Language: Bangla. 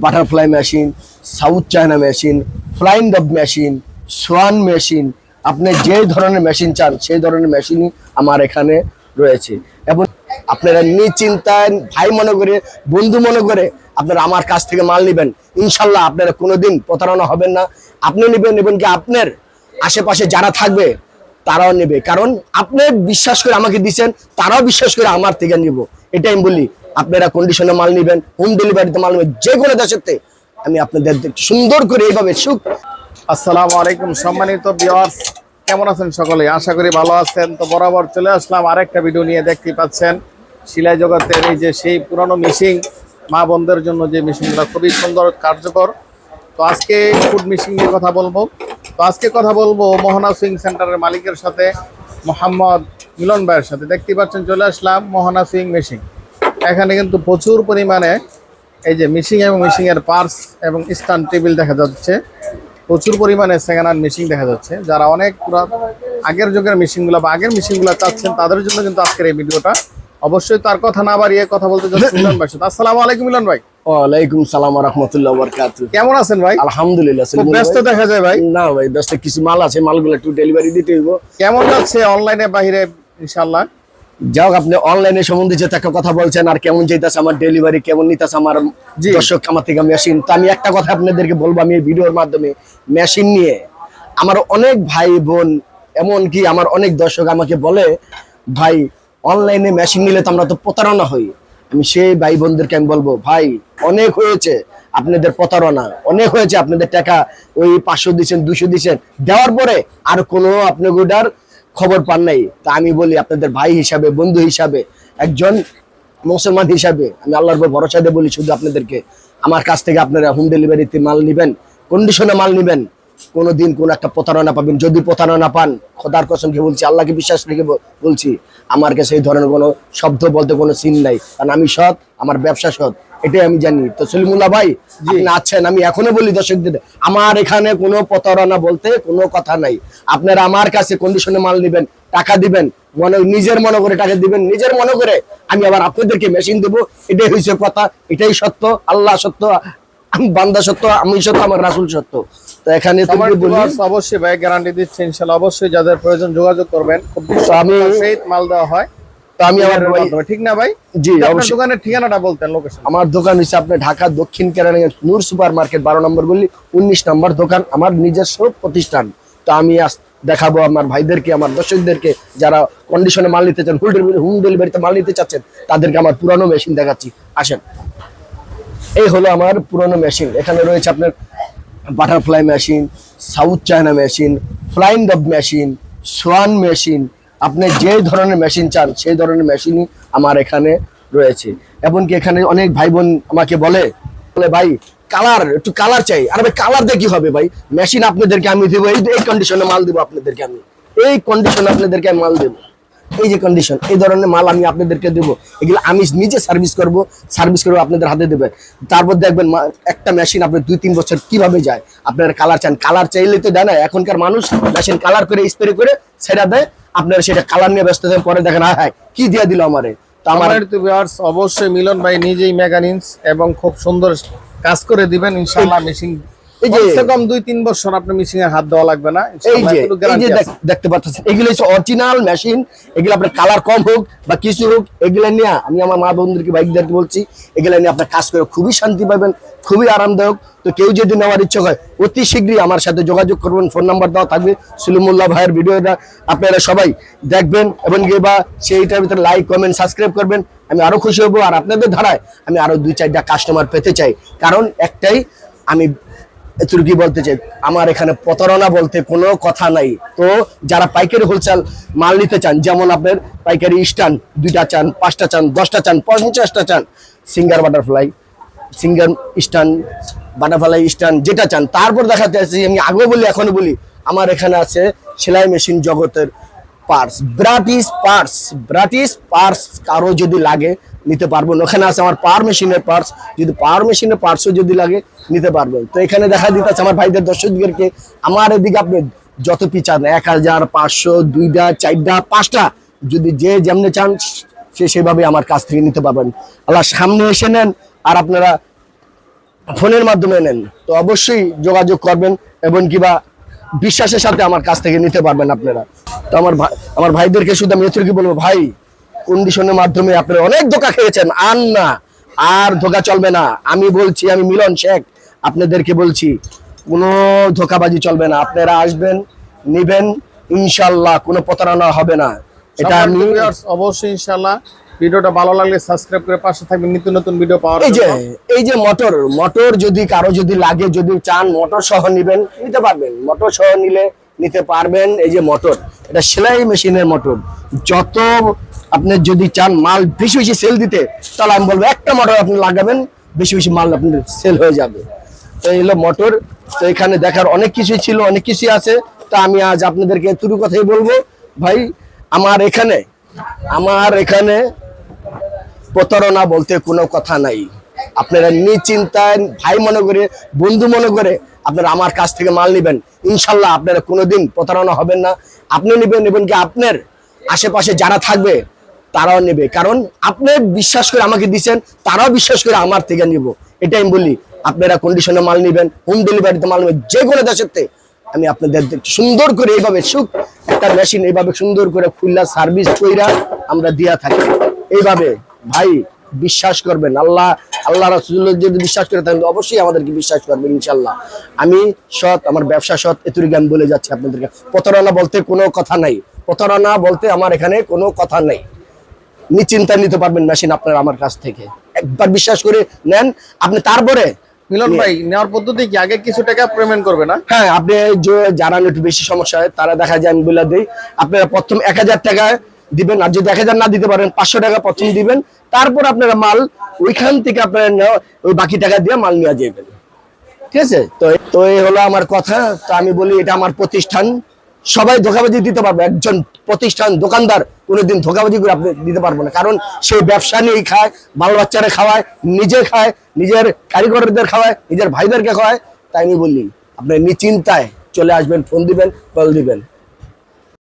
Butterfly machine south China machine flying dove machine swan machine আপনি যে ধরনের মেশিন চান, সেই ধরনের মেশিনই আমার এখানে রয়েছে। এবং আপনারা নিশ্চিন্তায় ভাই মনে করে, বন্ধু মনে করে আপনারা আমার কাছ থেকে মাল নেবেন। ইনশাল্লাহ আপনারা কোনোদিন প্রতারণা হবেন না। আপনি নেবেন এবং কি আপনার আশেপাশে যারা থাকবে, তারাও নেবে। কারণ আপনি বিশ্বাস করে আমাকে দিচ্ছেন তারাও বিশ্বাস করে আমার থেকে নিব। এটাই আমি বলি। আপনারা কন্ডিশনে মাল নেবেন হোম ডেলিভারিতে মাল নেবেন যে কোনো দেশের আমি আপনাদের সুন্দর করে এইভাবে সুখ আসসালামু আলাইকুম, সম্মানিত ভিউয়ার্স কেমন আছেন সকলে? আশা করি ভালো আছেন। তো বরাবর চলে আসলাম আরেকটা ভিডিও নিয়ে, দেখতে পাচ্ছেন সিলাই জগতের এই যে সেই পুরনো মেশিন মা বোনদের জন্য যে মেশিনগুলো খুবই সুন্দর, কার্যকর। তো আজকে ফুড মেশিন নিয়ে কথা বলব। তো আজকে কথা বলব মোহনা সুইং সেন্টারের মালিকের সাথে, মোহাম্মদ মিলন ভাইয়ের সাথে। দেখতে পাচ্ছেন, চলে আসলাম মোহনা সুইং মেশিন এখানে কিন্তু প্রচুর পরিমাণে এই যে মিশিং এবং মিশিং এর পার্স এবং স্ট্যান্ড টেবিল দেখা যাচ্ছে। প্রচুর পরিমাণে সেকেন্ড হ্যান্ড মেশিন দেখা যাচ্ছে। যারা অনেক আগের যুগের মেশিনগুলো বা আগের মেশিনগুলো চাচ্ছেন তাদের জন্য কিন্তু আজকের এই ভিডিওটা অবশ্যই তার কথা না বাড়িয়ে কথা বলতে মিলন ভাই সাথে। আসসালামু আলাইকুম মিলন ভাই। ওয়ালাইকুম সালাম রহমতুল্লাহ বরকাত কেমন আছেন ভাই? আলহামদুলিল্লাহ ব্যস্ত দেখা যায় ভাই। না ভাই ব্যস্ত কিছু মাল আছে মালগুলো একটু ডেলিভারি দিতে হইব। কেমন যাচ্ছে অনলাইনে ইনশাল্লাহ যাও আপনি অনলাইনে সম্বন্ধে যে একটা কথা বলছেন আর কেমন যেতেছে আমার ডেলিভারি কেমন নিতেছে আমার। দর্শক আমার থেকে মেশিন তো আমি একটা কথা আপনাদেরকে বলব আমি এই ভিডিওর মাধ্যমে মেশিন নিয়ে আমার অনেক ভাই বোন এমনকি আমার অনেক দর্শক আমাকে বলে ভাই অনলাইনে মেশিন নিলে তো আমরা তো প্রতারণা হই আমি সেই ভাই বোনদেরকে আমি বলব ভাই অনেক হয়েছে আপনাদের প্রতারণা অনেক হয়েছে আপনাদের টাকা ওই পাঁচশো দিচ্ছেন দুশো দিচ্ছেন দেওয়ার পরে আর কোনো আপনি গোটার খবর পান নাই, তা আমি বলি আপনাদের ভাই হিসাবে, বন্ধু হিসাবে, একজন মুসলমান হিসাবে আমি আল্লাহর উপর ভরসা দিয়ে বলি শুধু আপনাদেরকে, আমার কাছ থেকে আপনারা হোম ডেলিভারিতে মাল নেবেন কন্ডিশনে মাল নেবেন, কোনোদিন কোনো একটা প্রতারণা পাবেন, যদি প্রতারণা পান, খোদার কসমকে বলছি, আল্লাহকে বিশ্বাস রেখে বলছি, আমার কাছে এই ধরনের কোনো শব্দ বলতে কোনো সিন নাই, কারণ আমি সৎ, আমার ব্যবসা সৎ এটাই আমি জানি। তো সলিমুল্লাহ ভাই আপনি আছেন আমি এখনও বলি দর্শকদের আমার এখানে কোনো প্রতারণা বলতে কোনো কথা নাই। আপনারা আমার কাছে কন্ডিশনে মাল নেবেন টাকা দিবেন মনে নিজের মনে করে টাকা দিবেন নিজের মনে করে আমি আবার আপনাদেরকে মেশিন দেবো। এটাই হয়েছে কথা এটাই সত্য আল্লাহ সত্য বান্দা সত্য আমি সত্য আমার রাসুল সত্য। তো এখানে অবশ্যই ভাই গ্যারান্টি দিচ্ছে ইনশাল্লাহ অবশ্যই যাদের প্রয়োজন যোগাযোগ করবেন। খুব আমি মাল দেওয়া হয়। তো আমি আমার ঠিক না ভাই? জি অবশ্যই। দোকানের ঠিকানাটা বলতেন লোকেশন আমার দোকান হচ্ছে আপনার ঢাকা দক্ষিণ কেরানীগঞ্জ নূর সুপার মার্কেট বারো নম্বর গলি উনিশ নম্বর দোকান আমার নিজস্ব প্রতিষ্ঠান। তো আমি দেখাবো আমার ভাইদেরকে আমার দর্শকদেরকে যারা কন্ডিশনে মাল নিতে চান হোম ডেলিভারিতে মাল নিতে চাচ্ছেন তাদেরকে আমার পুরানো মেশিন দেখাচ্ছি। আসেন। এই হলো আমার পুরনো মেশিন এখানে রয়েছে আপনার butterfly machine south China machine flying dove machine swan machine আপনি যে ধরনের মেশিন চান, সেই ধরনের মেশিনই আমার এখানে রয়েছে। এমনকি এখানে অনেক ভাই বোন আমাকে বলে বলে, ভাই কালার একটু কালার চাই। আর ভাই কালার দিয়ে কি হবে ভাই? মেশিন আপনাদেরকে আমি দেবো, এই কন্ডিশনে মাল দেবো আপনাদেরকে আমি। এই কন্ডিশনে আপনাদেরকে আমি মাল দেবো। এই যে কন্ডিশন এই ধরনের মাল আমি আপনাদেরকে দেবো। এগুলো আমি নিজে সার্ভিস করব সার্ভিস করব আপনাদের হাতে দেবে। তারপর দেখবেন একটা মেশিন আপনার দুই তিন বছর কীভাবে যায়? আপনারা কালার চান কালার চাইলে তো দেয় না এখনকার মানুষ মেশিন কালার করে স্প্রে করে সেটা দেয়। আপনারা সেটা কালার নিয়ে ব্যস্ত থাকেন পরে দেখেন হ্যাঁ হ্যাঁ কি দিয়ে দিল আমারে? তো আমার অবশ্যই মিলন ভাই নিজেই মেকানিক্স এবং খুব সুন্দর কাজ করে দিবেন। ইনশাআল্লাহ মেশিন কমসে কম দুই তিন বছর আপনি মেশিং এর হাত দেওয়া লাগবে না। এই যে এই যে দেখতে পাচ্ছেন এগুলো হচ্ছে অরিজিনাল মেশিন এগুলো আপনার কালার কম হোক বা কিছু হোক এগুলো নিয়ে আমি আমার মা বন্ধুদেরকে বাইকদেরকে বলছি এগুলো নিয়ে আপনার কাজ করে খুবই শান্তি পাবেন খুবই আরামদায়ক। তো কেউ যদি নেওয়ার ইচ্ছা হয় অতি শীঘ্রই আমার সাথে যোগাযোগ করবেন ফোন নাম্বার দেওয়া থাকবে সুলিমুল্লাহ ভাইয়ের ভিডিওটা আপনারা সবাই দেখবেন এবং বা সেইটার ভিতরে লাইক কমেন্ট সাবস্ক্রাইব করবেন আমি আরও খুশি হব। আর আপনাদের ধারায় আমি আরও দুই চারটা কাস্টমার পেতে চাই। কারণ একটাই আমি এতটুকু কি বলতে চাই, আমার এখানে প্রতারণা বলতে কোনো কথা নাই। তো যারা পাইকারি হোলসেল মাল নিতে চান, যেমন আপনার পাইকারি স্ট্যান্ড দুইটা চান, পাঁচটা চান, দশটা চান, পঞ্চাশটা চান, singer butterfly singer stand butterfly stand যেটা চান, তারপর দেখাতে আসছি, আমি আগেও বলি এখনও বলি, আমার এখানে আছে সেলাই মেশিন জগতের পার্স ব্রাটিস পার্স ব্রাটিস পার্স কারও যদি লাগে নিতে পারবেন। ওখানে আছে আমার পাওয়ার মেশিনের পার্স যদি পাওয়ার মেশিনের পার্সও যদি লাগে, নিতে পারবেন তো এখানে দেখা দিতেছে আমার ভাইদের দর্শকদেরকে, আমার এদিকে আপনি যত পি চান এক হাজার পাঁচশো, দুইটা, চারটা, পাঁচটা, যদি যে যেমনি চান, সে সেভাবে আমার কাছ থেকে নিতে পারবেন। আল্লাহ সামনে এসে নেন, আর আপনারা ফোনের মাধ্যমে নেন। তো অবশ্যই যোগাযোগ করবেন এবং কিবা বিশ্বাসের সাথে আমার কাছ থেকে নিতে পারবেন আপনারা। তো আমার আমার ভাইদেরকে শুধু আমি এতটুকু বলব, ভাই কন্ডিশনের মাধ্যমে আপনারা অনেক ধোকা খেয়েছেন। আর না আর ধোকা চলবে না। আমি বলছি আমি মিলন শেখ আপনাদেরকে বলছি কোনো ধোকাবাজি চলবে না। আপনারা আসবেন নিবেন ইনশাল্লাহ কোনো প্রতারণা হবে না। এটা আমি অবশ্যই ইনশাল্লাহ ভিডিওটা ভালো লাগলে সাবস্ক্রাইব করে পাশে থাকবেন। নিত্য নতুন ভিডিও পাওয়ার এই যে এই যে মোটর মোটর যদি কারও যদি লাগে যদি চান মোটর সহ নিবেন নিতে পারবেন। মোটর সহ নিলে নিতে পারবেন এই যে মোটর এটা সেলাই মেশিনের মোটর যত আপনি যদি চান মাল বেশি বেশি সেল দিতে, তাহলে আমি বলব একটা মোটর আপনি লাগাবেন, বেশি বেশি মাল আপনার সেল হয়ে যাবে। তো এই হলো মোটর তো এখানে দেখার অনেক কিছুই ছিল, অনেক কিছুই আছে। তা আমি আজ আপনাদেরকে এতটুকু কথাই বলব। ভাই, আমার এখানে আমার এখানে প্রতারণা বলতে কোনো কথা নাই। আপনারা নিশ্চিন্তায় ভাই মনে করে, বন্ধু মনে করে আপনারা আমার কাছ থেকে মাল নেবেন। ইনশাল্লাহ আপনারা কোনোদিন প্রতারণা হবেন না। আপনি নেবেন এবং কি আপনার আশেপাশে যারা থাকবে তারাও নেবে। কারণ আপনি বিশ্বাস করে আমাকে দিচ্ছেন তারাও বিশ্বাস করে আমার থেকে নিব। এটাই আমি বলি, আপনারা কন্ডিশনে মাল নেবেন হোম ডেলিভারিতে মাল নেবেন, যে কোনো দেশের আমি আপনাদের সুন্দর করে এইভাবে সুখ, একটা মেশিন এইভাবে সুন্দর করে খুললা সার্ভিস কইরা আমরা দিয়া থাকি। এইভাবে, ভাই, বিশ্বাস করবেন, আল্লাহ আল্লাহ রাসুল যদি বিশ্বাস করে থাকেন, অবশ্যই আমাদেরকে বিশ্বাস করবেন ইনশাল্লাহ আমি সৎ, আমার ব্যবসা সৎ, এতটুকু আমি বলে যাচ্ছি আপনাদেরকে। প্রতারণা বলতে কোনো কথা নাই। প্রতারণা বলতে আমার এখানে কোনো কথা নেই। নিশ্চিন্তা নিতে পারবেন মেশিন আপনার আমার কাছ থেকে। একবার বিশ্বাস করে নেন আপনি তারপরে মিলন ভাই নেওয়ার পদ্ধতি কি? আগে কিছু টাকা পেমেন্ট করবে না? হ্যাঁ আপনি যারা একটু বেশি সমস্যা হয় তারা দেখা যায় আমি বলে দিই আপনারা প্রথম এক হাজার টাকা দিবেন আর যদি এক হাজার না দিতে পারেন পাঁচশো টাকা প্রথম দিবেন তারপর আপনারা মাল ওইখান থেকে আপনারা ওই বাকি টাকা দিয়ে মাল নিয়ে যাবেন ঠিক আছে? তো তো এই হলো আমার কথা। তো আমি বলি এটা আমার প্রতিষ্ঠান। সবাই ধোকাবাজি দিতে পারবে। একজন প্রতিষ্ঠান দোকানদার কোনোদিন ধোকাবাজি করে আপনি দিতে পারব না। কারণ সেই ব্যবসা নিয়েই খায়, বাল বাচ্চারা খাওয়ায়, নিজে খায়, নিজের কারিগরদের খাওয়ায়, নিজের ভাইদেরকে খাওয়ায়, তাই আমি বলি আপনি নিশ্চিন্তায় চলে আসবেন, ফোন দিবেন, কল দিবেন।